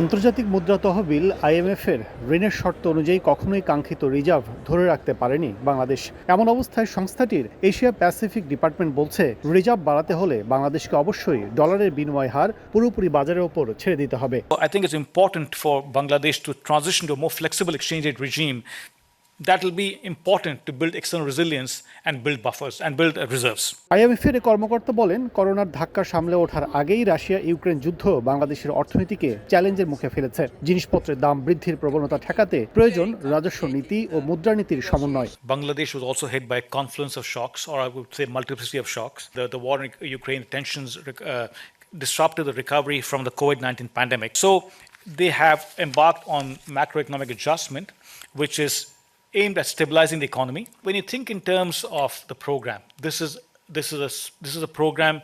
আন্তর্জাতিক মুদ্রা তহবিল আইএমএফের ঋণের শর্ত অনুযায়ী কখনোই কাঙ্ক্ষিত রিজার্ভ ধরে রাখতে পারেনি বাংলাদেশ। এমন অবস্থায় সংস্থাটির এশিয়া প্যাসিফিক ডিপার্টমেন্ট বলছে, রিজার্ভ বাড়াতে হলে বাংলাদেশকে অবশ্যই ডলারের বিনিময় হার পুরোপুরি বাজারের ওপর ছেড়ে দিতে হবে। I think it's important for Bangladesh to transition to a more flexible exchange rate that will be important to build external resilience and build buffers and build uh, reserves. আইএমএফের কর্মকর্তা বলেন করোনার ধাক্কা সামলে ওঠার আগেই রাশিয়া ইউক্রেন যুদ্ধ বাংলাদেশের অর্থনীতিকে চ্যালেঞ্জের মুখে ফেলেছে জিনিসপত্রের দাম বৃদ্ধির প্রবণতা ঠেকাতে প্রয়োজন রাজস্ব নীতি ও মুদ্রানীতির সমন্বয় Bangladesh was also hit by a confluence of shocks, or I would say multiplicity of shocks. The, the war in Ukraine tensions uh, disrupted the recovery from the COVID 19 pandemic. So they have embarked on macroeconomic adjustment, which is aimed at stabilizing the economy. When you think in terms of the program, this is this is a s- this is a program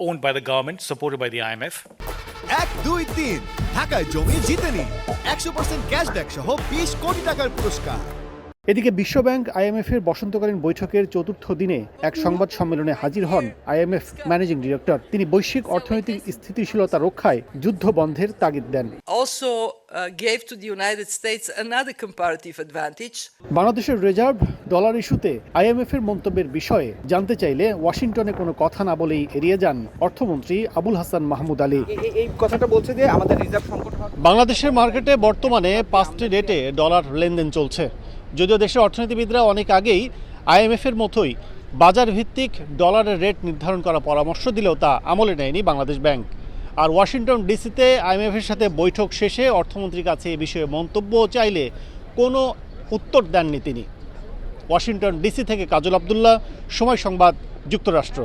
owned by the government, supported by the IMF. এক দুই তিন ঢাকায় জমি জিতে নিন একশো percent cashback সহ বিশ কোটি টাকার পুরস্কার এদিকে বিশ্বব্যাংক আইএমএফ এর বসন্তকালীন বৈঠকের চতুর্থ দিনে এক সংবাদ সম্মেলনে হাজির হন আইএমএফ ম্যানেজিং ডিরেক্টর। তিনি বৈশ্বিক অর্থনৈতিক স্থিতিশীলতা রক্ষায় যুদ্ধ বন্ধের তাগিদ দেন। Also uh, gave to the United States another comparative advantage. বাংলাদেশের রিজার্ভ ডলার ইস্যুতে আইএমএফ এর মন্তব্যের বিষয়ে জানতে চাইলে ওয়াশিংটনে কোনো কথা না বলেই এড়িয়ে যান অর্থমন্ত্রী আবুল হাসান মাহমুদ আলী। এই- এই কথাটা বলছে যে আমাদের রিজার্ভ সংকট বাংলাদেশের মার্কেটে বর্তমানে পাঁচটি রেটে ডলার লেনদেন চলছে। যদিও দেশের অর্থনীতিবিদরা অনেক আগেই আইএমএফ এর মতোই বাজার ভিত্তিক ডলারের রেট নির্ধারণ করার পরামর্শ দিলেও তা আমলে নেয়নি বাংলাদেশ ব্যাংক। আর ওয়াশিংটন ডিসিতে আইএমএফ এর সাথে বৈঠক শেষে অর্থমন্ত্রীর কাছে এ বিষয়ে মন্তব্য চাইলে কোনো উত্তর দেননি তিনি। ওয়াশিংটন ডিসি থেকে কাজল আবদুল্লাহ, সময় সংবাদ, যুক্তরাষ্ট্র।